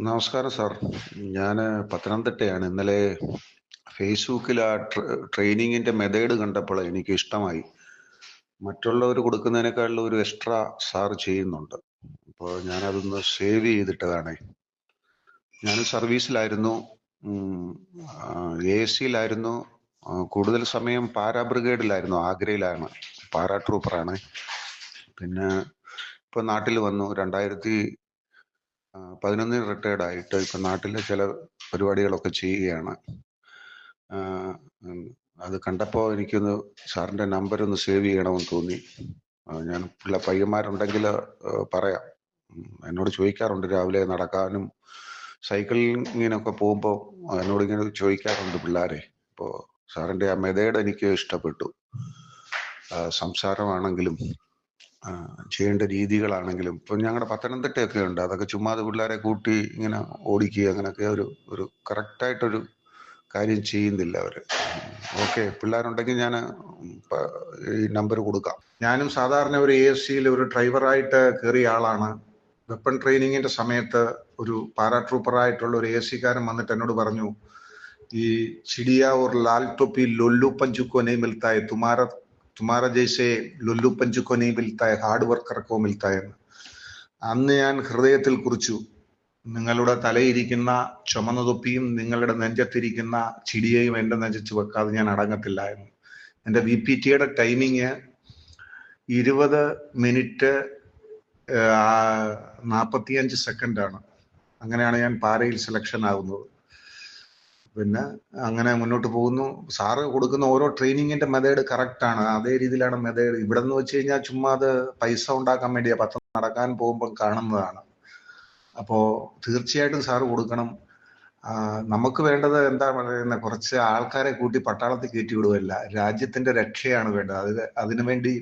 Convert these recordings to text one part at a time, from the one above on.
നമസ്കാരം സാർ. ഞാൻ പത്തനംതിട്ടയാണ്. ഇന്നലെ ഫേസ്ബുക്കിൽ ആ ട്ര- ട്രെയിനിങ്ങിന്റെ മെത്തേഡ് കണ്ടപ്പോൾ എനിക്ക് ഇഷ്ടമായി. മറ്റുള്ളവർ കൊടുക്കുന്നതിനേക്കാളും ഒരു എക്സ്ട്രാ സാർ ചെയ്യുന്നുണ്ട്. അപ്പോൾ ഞാനതൊന്ന് സേവ് ചെയ്തിട്ടതാണ്. ഞാൻ സർവീസിലായിരുന്നു. എ സിയിലായിരുന്നു കൂടുതൽ സമയം പാരാ ബ്രിഗേഡിലായിരുന്നു ആഗ്രയിലാണ്. പാരാ ട്രൂപ്പറാണ് പിന്നെ ഇപ്പൊ നാട്ടിൽ വന്നു. രണ്ടായിരത്തി പതിനൊന്നിൽ റിട്ടയർഡ് ആയിട്ട് ഇപ്പം നാട്ടിലെ ചില പരിപാടികളൊക്കെ ചെയ്യുകയാണ്. അത് കണ്ടപ്പോൾ എനിക്കൊന്ന് സാറിന്റെ നമ്പർ ഒന്ന് സേവ് ചെയ്യണമെന്ന് തോന്നി. ഞാൻ പിള്ള പയ്യന്മാരുണ്ടെങ്കിൽ പറയാം. എന്നോട് ചോദിക്കാറുണ്ട് രാവിലെ നടക്കാനും സൈക്കിളിങ്ങിനൊക്കെ പോകുമ്പോൾ എന്നോട് ഇങ്ങനെ ചോദിക്കാറുണ്ട് പിള്ളേരെ. അപ്പോൾ സാറിന്റെ ആ മെതേഡ് എനിക്ക് ഇഷ്ടപ്പെട്ടു. സംസാരമാണെങ്കിലും ചെയ്യേണ്ട രീതികളാണെങ്കിലും. ഇപ്പം ഞങ്ങളുടെ പത്തനംതിട്ടയൊക്കെ ഉണ്ട്. അതൊക്കെ ചുമ്മാതെ പിള്ളേരെ കൂട്ടി ഇങ്ങനെ ഓടിക്കുക അങ്ങനെയൊക്കെ ഒരു ഒരു കറക്റ്റായിട്ടൊരു കാര്യം ചെയ്യുന്നില്ല അവർ ഓക്കെ പിള്ളേരുണ്ടെങ്കിൽ ഞാൻ ഈ നമ്പർ കൊടുക്കാം. ഞാനും സാധാരണ ഒരു എ എസ് സിയിൽ ഒരു ഡ്രൈവറായിട്ട് കയറിയ ആളാണ്. വെപ്പൺ ട്രെയിനിങ്ങിന്റെ സമയത്ത് ഒരു പാരാട്രൂപ്പറായിട്ടുള്ള ഒരു എ സിക്കാരൻ വന്നിട്ട് എന്നോട് പറഞ്ഞു ഈ ചിടിയ ഒരു ലാൽ തൊപ്പി ലൊല്ലു പഞ്ചുക്കോ നെയ് മിൽത്തായ തുമാര തുമാര ജയ്സെ ലുല്ലു हार्ड വിൽത്തായ ഹാർഡ് വർക്കർക്കോ വിൽത്തായെന്ന്. അന്ന് ഞാൻ ഹൃദയത്തിൽ കുറിച്ചു നിങ്ങളുടെ തലയിരിക്കുന്ന ചുമന്ന തൊപ്പിയും നിങ്ങളുടെ നെഞ്ചത്തിരിക്കുന്ന ചിടിയെയും എന്റെ നെഞ്ചിച്ച് വെക്കാതെ ഞാൻ അടങ്ങത്തില്ല എന്ന്. എന്റെ വി പി ടിയുടെ ടൈമിങ് ഇരുപത് മിനിറ്റ് നാൽപ്പത്തിയഞ്ച് സെക്കൻഡാണ് അങ്ങനെയാണ് ഞാൻ പാരയിൽ സെലക്ഷൻ ആകുന്നത് പിന്നെ അങ്ങനെ മുന്നോട്ട് പോകുന്നു. സാറ് കൊടുക്കുന്ന ഓരോ ട്രെയിനിങ്ങിന്റെ മെതേഡ് ആണ്. അതേ രീതിയിലാണ് മെതേഡ് ഇവിടെ നിന്ന് വെച്ച് കഴിഞ്ഞാൽ ചുമ്മാ അത് പൈസ ഉണ്ടാക്കാൻ വേണ്ടിയാ. പത്രം നടക്കാൻ പോകുമ്പോൾ കാണുന്നതാണ്. അപ്പോ തീർച്ചയായിട്ടും സാറ് കൊടുക്കണം. നമുക്ക് വേണ്ടത് എന്താ പറയുന്നത് കുറച്ച് ആൾക്കാരെ കൂട്ടി പട്ടാളത്തിൽ കയറ്റി വിടുകയല്ല. രാജ്യത്തിന്റെ രക്ഷയാണ് വേണ്ടത്. അത് അതിനുവേണ്ടി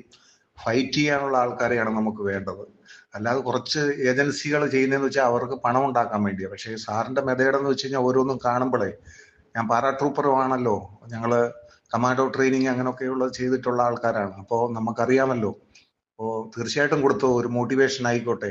ഫൈറ്റ് ചെയ്യാനുള്ള ആൾക്കാരെയാണ് നമുക്ക് വേണ്ടത്. അല്ലാതെ കുറച്ച് ഏജൻസികൾ ചെയ്യുന്നതെന്ന് വെച്ചാൽ അവർക്ക് പണം ഉണ്ടാക്കാൻ വേണ്ടിയാണ് പക്ഷേ സാറിന്റെ മെതേഡ് എന്ന് വെച്ച് കഴിഞ്ഞാൽ ഓരോന്നും കാണുമ്പോഴേ ഞാൻ പാരാ ട്രൂപ്പറുമാണല്ലോ ഞങ്ങൾ കമാൻഡോ ട്രെയിനിങ് അങ്ങനെയൊക്കെയുള്ളത് ചെയ്തിട്ടുള്ള ആൾക്കാരാണ്. അപ്പോൾ നമുക്കറിയാമല്ലോ. അപ്പോൾ തീർച്ചയായിട്ടും കൊടുത്തു ഒരു മോട്ടിവേഷൻ ആയിക്കോട്ടെ.